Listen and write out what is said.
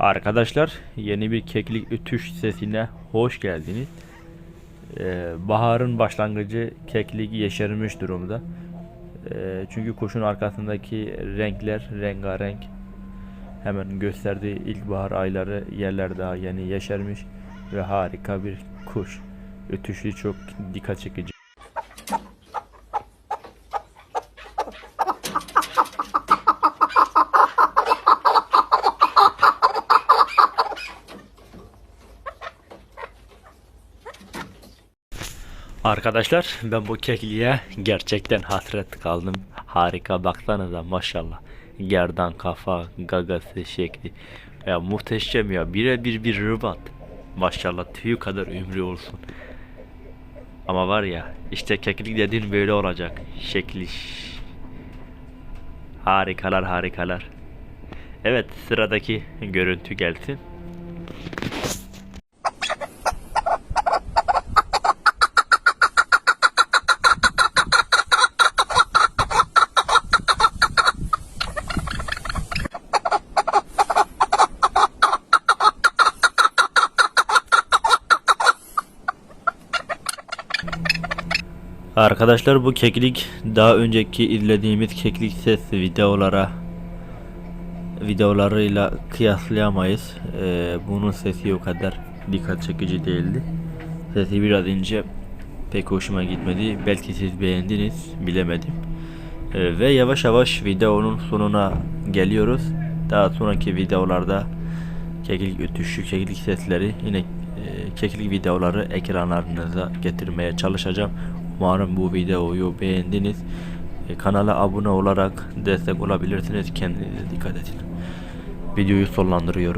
Arkadaşlar yeni bir keklik ötüş sesine hoş geldiniz. Ee, baharın başlangıcı keklik yeşermiş durumda. Ee, çünkü kuşun arkasındaki renkler rengarenk. Hemen gösterdiği ilkbahar ayları yerler daha yeni yeşermiş ve harika bir kuş. Ötüşü çok dikkat çekici. Arkadaşlar ben bu kekliğe gerçekten hasret kaldım. Harika baksanıza maşallah. Gerdan kafa, gagası şekli. Ya muhteşem ya. Birebir bir rıbat. Maşallah tüyü kadar ömrü olsun. Ama var ya işte keklik dediğin böyle olacak. Şekli. Harikalar harikalar. Evet sıradaki görüntü gelsin. Arkadaşlar bu keklik daha önceki izlediğimiz keklik ses videolara videolarıyla kıyaslayamayız. Ee, bunun sesi o kadar dikkat çekici değildi. Sesi biraz ince pek hoşuma gitmedi. Belki siz beğendiniz bilemedim. Ee, ve yavaş yavaş videonun sonuna geliyoruz. Daha sonraki videolarda keklik ötüşü, keklik sesleri yine e, keklik videoları ekranlarınıza getirmeye çalışacağım. Umarım bu videoyu beğendiniz. E, kanala abone olarak destek olabilirsiniz. Kendinize dikkat edin. Videoyu sonlandırıyorum.